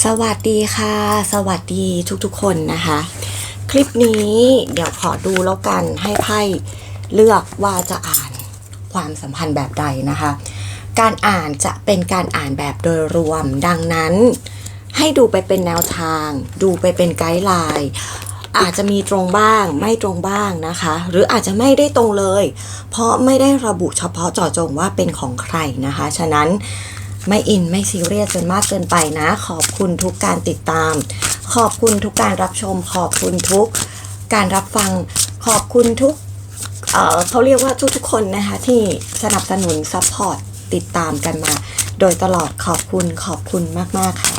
สวัสดีค่ะ สวัสดีทุกๆคนนะคะ คลิปนี้เดี๋ยวขอดูแล้วกันให้ไพ่เลือกว่าจะอ่านความสัมพันธ์แบบใดนะคะ การอ่านจะเป็นการอ่านแบบโดยรวม ดังนั้น ให้ดูไปเป็นแนวทาง ดูไปเป็นไกด์ไลน์อาจจะมีตรงบ้างไม่ตรงบ้างนะคะ หรืออาจจะไม่ได้ตรงเลย เพราะไม่ได้ระบุเฉพาะเจาะจงว่าเป็นของใครนะคะ ฉะนั้น ไม่อินไม่ซีเรียสจนมากเกินไปนะ ขอบคุณทุกการติดตาม ขอบคุณทุกการรับชม ขอบคุณทุกการรับฟัง ขอบคุณทุกเเขาเรียกว่าทุกๆคนนะคะที่สนับสนุนซัพพอร์ตติดตามกันมา โดยตลอดขอบคุณขอบคุณมากๆค่ะ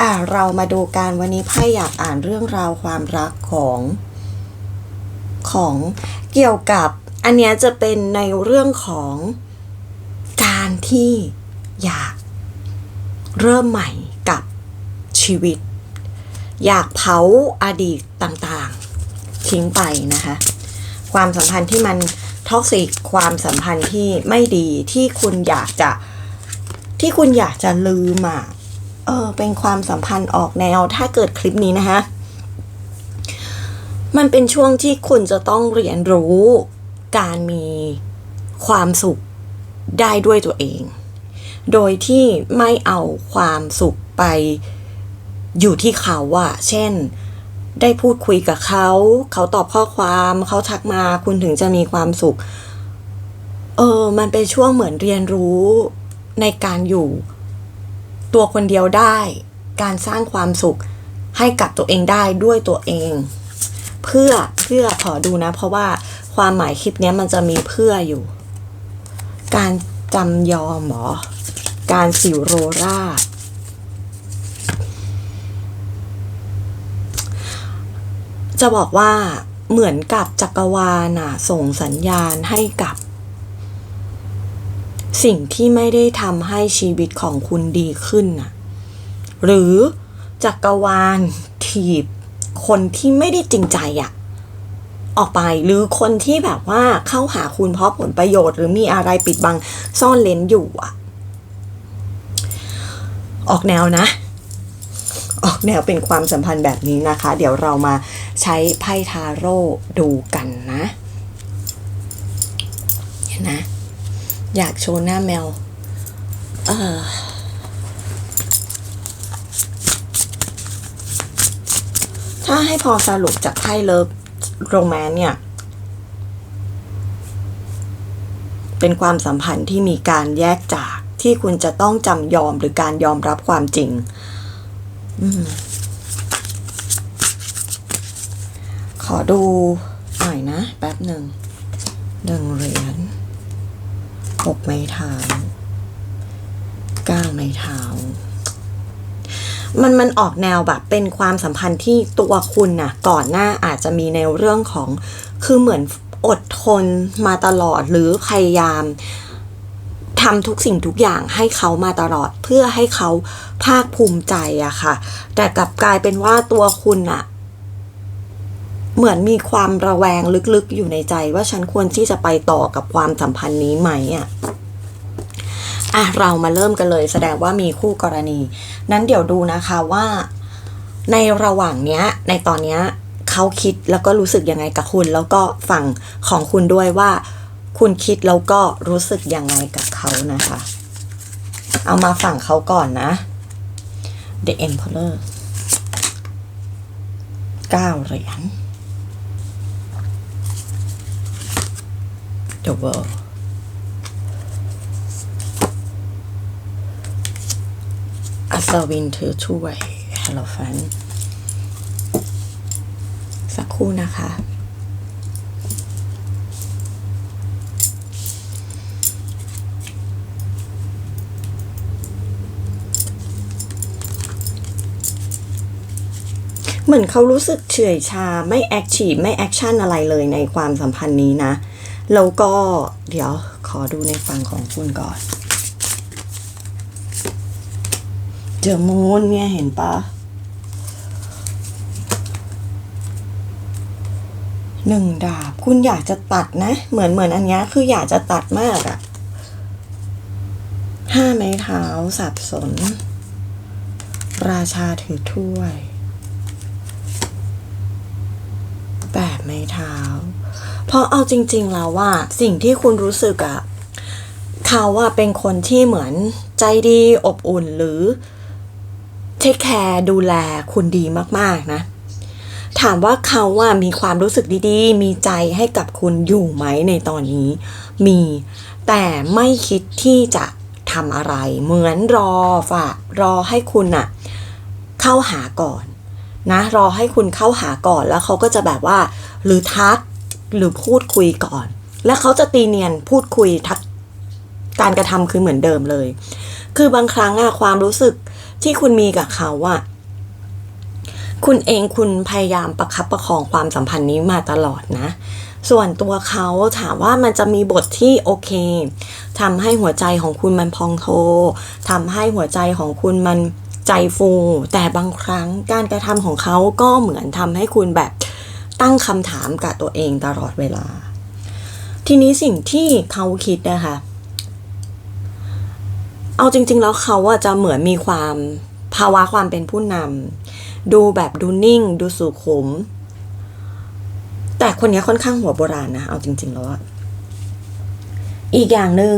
อ่าเรามาดูการวันนี้ไพ่อยากอ่านเรื่องราวความรักของของเกี่ยวกับอันนี้จะเป็นในเรื่องของการที่ อยากเริ่มใหม่กับชีวิต อยากเผาอดีตต่างๆ ทิ้งไปนะคะ ความสัมพันธ์ที่มันท็อกซิกความสัมพันธ์ที่ไม่ดีที่คุณอยากจะที่คุณอยากจะลืมอะเออเป็นความสัมพันธ์ออกแนวถ้าเกิดคลิปนี้นะคะมันเป็นช่วงที่คุณจะต้องเรียนรู้การมีความสุขได้ด้วยตัวเอง โดยที่ไม่เอาความสุขไปอยู่ที่เขาอะเช่น ได้พูดคุยกับเขา เขาตอบข้อความเขาทักมาคุณถึงจะมีความสุข เออ มันเป็นช่วงเหมือนเรียนรู้ในการอยู่ ตัวคนเดียวได้ การสร้างความสุขให้กับตัวเองได้ด้วยตัวเอง เพื่อเพื่อขอดูนะ เพราะว่าความหมายคลิปนี้มันจะมีเพื่ออยู่ การจำยอมหรอ การสิวโรราจะบอกว่าเหมือนกับจักรวาลน่ะส่งสัญญาณให้กับ สิ่งที่ไม่ได้ทำให้ชีวิตของคุณดีขึ้นน่ะหรือจักรวาลถีบ คนที่ไม่ได้จริงใจอะออกไปหรือคนที่แบบว่าเข้าหาคุณเพราะผลประโยชน์ หรือมีอะไรปิดบังซ่อนเลนอยู่อะ ออกแนวนะ ออกแนวเป็นความสัมพันธ์แบบนี้นะคะ เดี๋ยวเรามาใช้ไพ่ทาโร่ดูกันนะเห็นนะ อยากโชว์หน้าแมว เออถ้าให้พอสรุปจากไพ่เลิฟโรแมนเนี่ยเป็นความสัมพันธ์ที่มีการแยกจาก ที่คุณจะต้องจำยอมหรือการยอมรับความจริงอขอดูหน่อยนะ แป๊บหนึ่งหนึ่งเหรียญหกไม้เท้าเก้าไม้เท้ามันมันออกแนวแบบเป็นความสัมพันธ์ที่ตัวคุณน่ะ ก่อนหน้าอาจจะมีในเรื่องของคือเหมือนอดทนมาตลอดหรือพยายาม ทำทุกสิ่งทุกอย่างให้เขามาตลอดเพื่อให้เขาภาคภูมิใจอะค่ะ แต่กลับกลายเป็นว่าตัวคุณอะเหมือนมีความระแวงลึกๆอยู่ในใจว่าฉันควรที่จะไปต่อกับความสัมพันธ์นี้ไหมอะอะเรามาเริ่มกันเลยแสดงว่ามีคู่กรณี นั้นเดี๋ยวดูนะคะว่า ในระหว่างเนี้ย ในตอนเนี้ยเขาคิดแล้วก็รู้สึกยังไงกับคุณ แล้วก็ฝั่งของคุณด้วยว่า คุณคิดแล้วก็รู้สึกยังไงกับเขานะคะ เอามาฝั่งเขาก่อนนะ The Emperor เก้าเหรียญ The World อัศวินถือถ้วยฮัลโหลฟันสักครู่นะคะ เหมือนเขารู้สึกเฉื่อยชาไม่แอคทีฟไม่แอคชั่นอะไรเลยในความสัมพันธ์นี้นะ แล้วก็เดี๋ยวขอดูในฝั่งของคุณก่อน เจอมูนเนี่ยเห็นปะหนึ่งดาบ คุณอยากจะตัดนะ เหมือนเหมือนอันนี้คืออยากจะตัดมากอะห้าไม้เท้าสับสน ราชาถือถ้วย แบบ ไม้เท้า เพราะเอาจริง ๆ แล้วว่าสิ่งที่คุณรู้สึกอะเขาว่าเป็นคนที่เหมือนใจดีอบอุ่นหรือเทคแคร์ดูแลคุณดีมากๆนะ ถามว่าเขาว่ามีความรู้สึกดีๆ มีใจให้กับคุณอยู่ไหมในตอนนี้ มีแต่ไม่คิดที่จะทำอะไร เหมือนรอฝากรอให้คุณอะเข้าหาก่อน นะรอให้คุณเข้าหาก่อนแล้วเขาก็จะแบบว่า หรือทักหรือพูดคุยก่อน แล้วเขาจะตีเนียนพูดคุยทักการกระทำคือเหมือนเดิมเลย คือบางครั้งอะความรู้สึกที่คุณมีกับเขาอะคุณเองคุณพยายามประคับประคองความสัมพันธ์นี้มาตลอดนะ ส่วนตัวเขาถามว่ามันจะมีบทที่โอเคทำให้หัวใจของคุณมันพองโตทำให้หัวใจของคุณมัน ใจฟู แต่บางครั้งการกระทำของเขาก็เหมือนทำให้คุณแบบตั้งคำถามกับตัวเองตลอดเวลา ทีนี้สิ่งที่เขาคิดนะคะ เอาจริง ๆ แล้วเขาอะจะเหมือนมีความภาวะความเป็นผู้นำดูแบบดูนิ่ง ดูสุขุม แต่คนนี้ค่อนข้างหัวโบราณนะ เอาจริง ๆ แล้วอะอีกอย่างหนึง่ง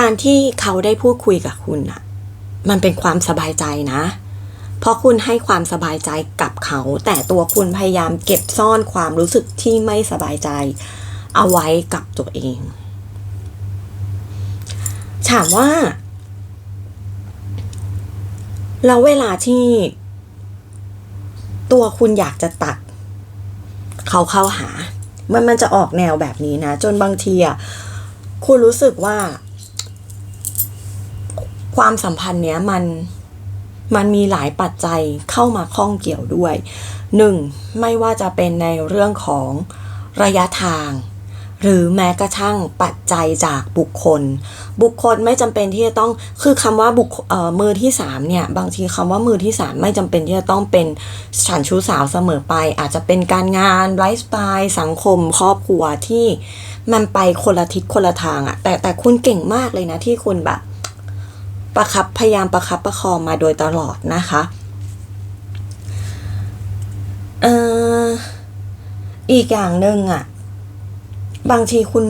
การที่เขาได้พูดคุยกับคุณอะมันเป็นความสบายใจนะ เพราะคุณให้ความสบายใจกับเขา แต่ตัวคุณพยายามเก็บซ่อนความรู้สึกที่ไม่สบายใจ เอาไว้กับตัวเอง ถามว่าแล้วเวลาที่ตัวคุณอยากจะตัด เขาเข้าหา มันมันจะออกแนวแบบนี้นะ จนบางทีอะคุณรู้สึกว่า ความสัมพันธ์เนี้ยมันมันมีหลายปัจจัยเข้ามาข้องเกี่ยวด้วยหนึ่งไม่ว่าจะเป็นในเรื่องของระยะทาง หรือแม้กระทั่งปัจจัยจากบุคคล บุคคลไม่จำเป็นที่จะต้องคือคำว่าบุคเออมือที่สามเนี่ยบางทีคำว่ามือที่สามไม่จำเป็นที่จะต้องเป็นฉันชู้สาวเสมอไป อาจจะเป็นการงานไลฟ์สไตล์สังคมครอบครัวที่มันไปคนละทิศคนละทางอะแต่แต่คุณเก่งมากเลยนะที่คุณแบบ ประคับพยายามประคับประคองมาโดยตลอดนะคะเอ่ออีกอย่างหนึ่งอะบางทีคุณ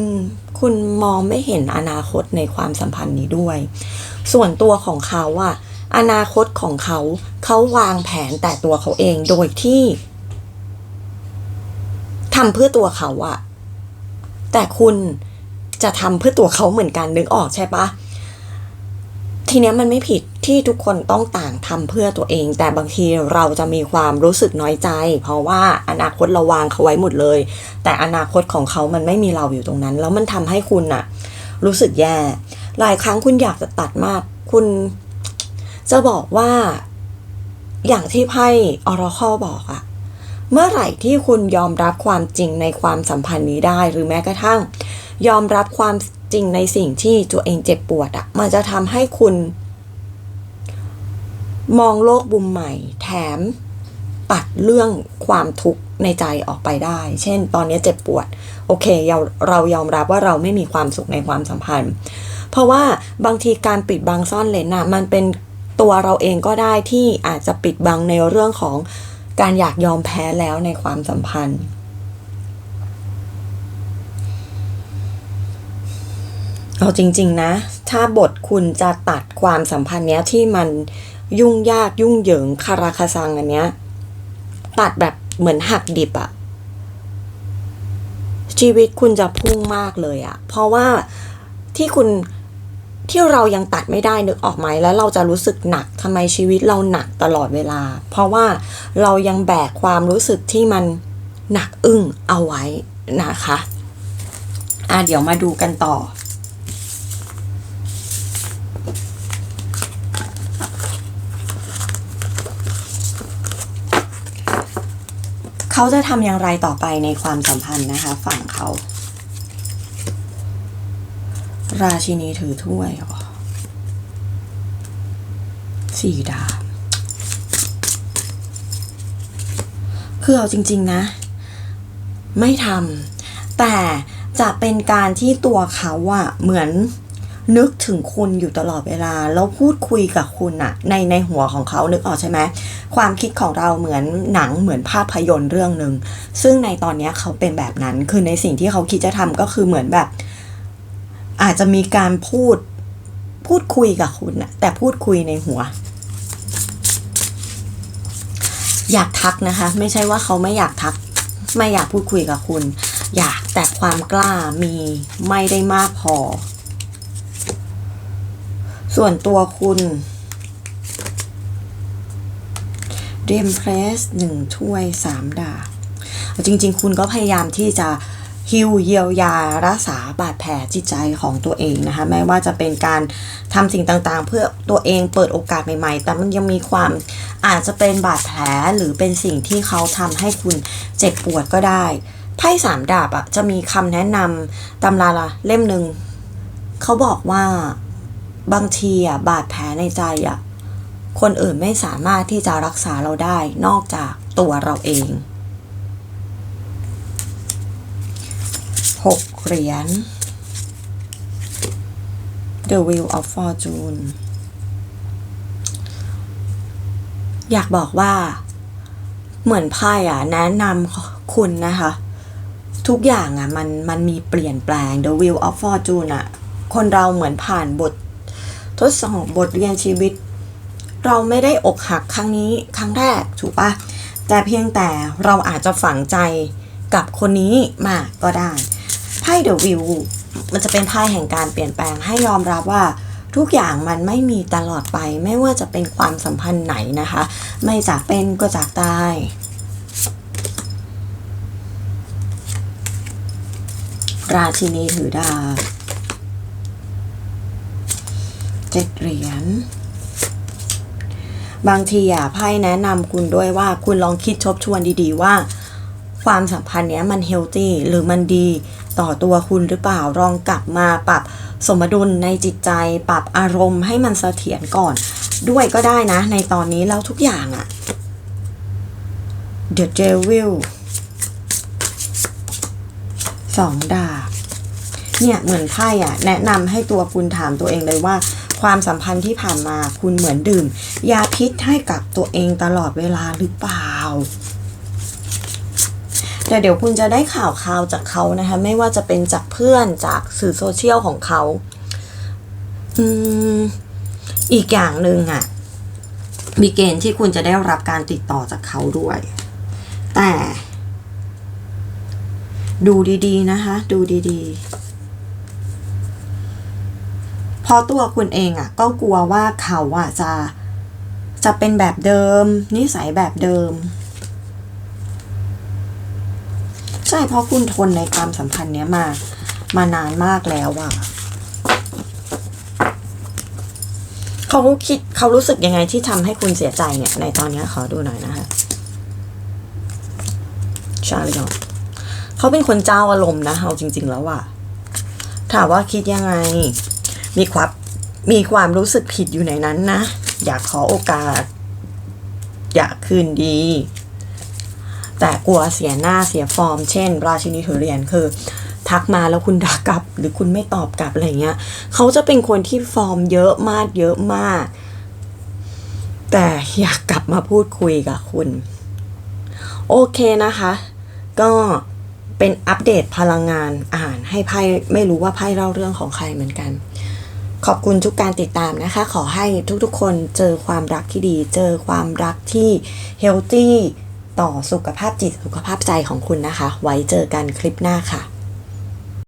คุณมองไม่เห็นอนาคตในความสัมพันธ์นี้ด้วย ส่วนตัวของเขาอะอนาคตของเขาเขาวางแผนแต่ตัวเขาเองโดยที่ทำเพื่อตัวเขาอะแต่คุณจะทำเพื่อตัวเขาเหมือนกันนึกออกใช่ปะ ทีเนี้ยมันไม่ผิดที่ทุกคนต้องต่างทำเพื่อตัวเอง แต่บางทีเราจะมีความรู้สึกน้อยใจ เพราะว่าอนาคตเราวางเขาไว้หมดเลย แต่อนาคตของเขามันไม่มีเราอยู่ตรงนั้น แล้วมันทำให้คุณน่ะรู้สึกแย่ หลายครั้งคุณอยากจะตัดมาก คุณจะบอกว่า อย่างที่ไพ่ออร์คอบอกอะเมื่อไหร่ที่คุณยอมรับความจริงในความสัมพันธ์นี้ได้ หรือแม้กระทั่ง ยอมรับความ จริงในสิ่งที่ตัวเองเจ็บปวดอะมันจะทำให้คุณ มองโลกบุมใหม่ แถมปัดเรื่องความทุกข์ในใจออกไปได้ เช่น ตอนนี้เจ็บปวด โอเคเราเรายอมรับว่าเราไม่มีความสุขในความสัมพันธ์ เพราะว่าบางทีการปิดบังซ่อนเลนน่ะมันเป็นตัวเราเองก็ได้ที่อาจจะปิดบังในเรื่องของการอยากยอมแพ้แล้วในความสัมพันธ์ เอาจริง ๆ นะ ถ้าบทคุณจะตัดความสัมพันธ์เนี้ยที่มันยุ่งยากยุ่งเหยิงคาราคาซังอันเนี้ย ตัดแบบเหมือนหักดิบอะชีวิตคุณจะพุ่งมากเลยอะเพราะว่าที่คุณที่เรายังตัดไม่ได้นึกออกไหมแล้วเราจะรู้สึกหนักทำไมชีวิตเราหนักตลอดเวลา เพราะว่าเรายังแบกความรู้สึกที่มันหนักอึ้งเอาไว้นะคะ อะเดี๋ยวมาดูกันต่อ เขาจะทำอย่างไรต่อไปในความสัมพันธ์นะคะ ฝั่งเขา ราชินีถือถ้วยสี่ดาบคือเอาจริง ๆนะ ไม่ทำแต่จะเป็นการที่ตัวเขาอะเหมือน นึกถึงคุณอยู่ตลอดเวลา แล้วพูดคุยกับคุณอะในในหัวของเขานึกออกใช่ไหมความคิดของเราเหมือนหนังเหมือนภาพยนตร์เรื่องหนึ่งซึ่งในตอนนี้เขาเป็นแบบนั้น คือในสิ่งที่เขาคิดจะทำก็คือเหมือนแบบ อาจจะมีการพูดพูดคุยกับคุณนะแต่พูดคุยในหัว อยากทักนะคะ ไม่ใช่ว่าเขาไม่อยากทัก ไม่อยากพูดคุยกับคุณ อยากแต่ความกล้ามีไม่ได้มากพอ ส่วนตัวคุณเรียมเพรสหนึ่งถ้วยสามดาบจริง ๆ คุณก็พยายามที่จะฮิวเยียวยารักษาบาดแผลจิตใจของตัวเองนะคะไม่ว่าจะเป็นการทำสิ่งต่างๆ เพื่อตัวเองเปิดโอกาสใหม่ๆ แต่มันยังมีความอาจจะเป็นบาดแผลหรือเป็นสิ่งที่เขาทำให้คุณเจ็บปวดก็ได้ไพ่สามดาบอะจะมีคำแนะนำตำราละเล่มหนึ่งเขาบอกว่า บางทีอะบาดแผลในใจอะคนอื่นไม่สามารถที่จะรักษาเราได้นอกจากตัวเราเองหกเหรียญ The Wheel of Fortune อยากบอกว่า เหมือนไพ่อะ แนะนำคุณนะคะ ทุกอย่างอะ มันมันมีเปลี่ยนแปลง The Wheel of Fortune อะ คนเราเหมือนผ่านบท ทดสอบบทเรียนชีวิต เราไม่ได้อกหักครั้งนี้ครั้งแรกถูกปะแต่เพียงแต่เราอาจจะฝังใจกับคนนี้มากก็ได้ไพ่เดอะวิวมันจะเป็นไพ่แห่งการเปลี่ยนแปลงให้ยอมรับว่าทุกอย่างมันไม่มีตลอดไป ไม่ว่าจะเป็นความสัมพันธ์ไหนนะคะ ไม่จากเป็นก็จากตายราชินีถือดาบ เจ็ดเหรียญบางทีอะไพ่แนะนำคุณด้วยว่าคุณลองคิดทบทวนดีๆว่า ความสัมพันธ์เนี้ยมันเฮลตี้หรือมันดีต่อตัวคุณหรือเปล่าลองกลับมาปรับสมดุลในจิตใจ ปรับอารมณ์ให้มันเสถียรก่อน ด้วยก็ได้นะ ในตอนนี้แล้วทุกอย่างอะ The Devil สองดาบเนี่ยเหมือนไพ่อะแนะนำให้ตัวคุณถามตัวเองเลยว่า ความสัมพันธ์ที่ผ่านมาคุณเหมือนดื่ม ยาพิษให้กับตัวเองตลอดเวลาหรือเปล่า แต่เดี๋ยวคุณจะได้ข่าวข่าวจากเขานะคะ ไม่ว่าจะเป็นจากเพื่อนจากสื่อโซเชียลของเขาอืมอีกอย่างหนึ่งอะ่ะมีเกณฑ์ที่คุณจะได้รับการติดต่อจากเขาด้วย แต่ ดูดีๆนะคะ ดูดีๆ ราะตัวคุณเองอะ่ะก็กลัวว่าเขาอะจะจะเป็นแบบเดิม นิสัยแบบเดิม ใช่เพราะคุณทนในความสัมพันธ์เนี้ยมามานานมากแล้วอะเขาคิดเขารู้สึกยังไงที่ทำให้คุณเสียใจเนี่ยในตอนเนี้ยขอดูหน่อยนะคะชาลิออนเขาเป็นคนเจ้าอารมณ์นะเอาจริง ๆ แล้วอะถามว่าคิดยังไง มีความมีความรู้สึกผิดอยู่ในนั้นนะ อยากขอโอกาส อยากคืนดี แต่กลัวเสียหน้าเสียฟอร์ม เช่น ราชินีถือเหรียญคือ ทักมาแล้วคุณด่ากลับ หรือคุณไม่ตอบกลับอะไรเงี้ยเขาจะเป็นคนที่ฟอร์มเยอะมากเยอะมาก แต่อยากกลับมาพูดคุยกับคุณ โอเคนะคะ ก็เป็นอัปเดตพลังงานอ่านให้ไพ่ไม่รู้ว่าไพ่เล่าเรื่องของใครเหมือนกัน ขอบคุณทุกการติดตามนะคะ ขอให้ทุกๆ คนเจอความรักที่ดี เจอความรักที่เฮลตี้ต่อสุขภาพจิตสุขภาพใจของคุณนะคะ ไว้เจอกันคลิปหน้าค่ะ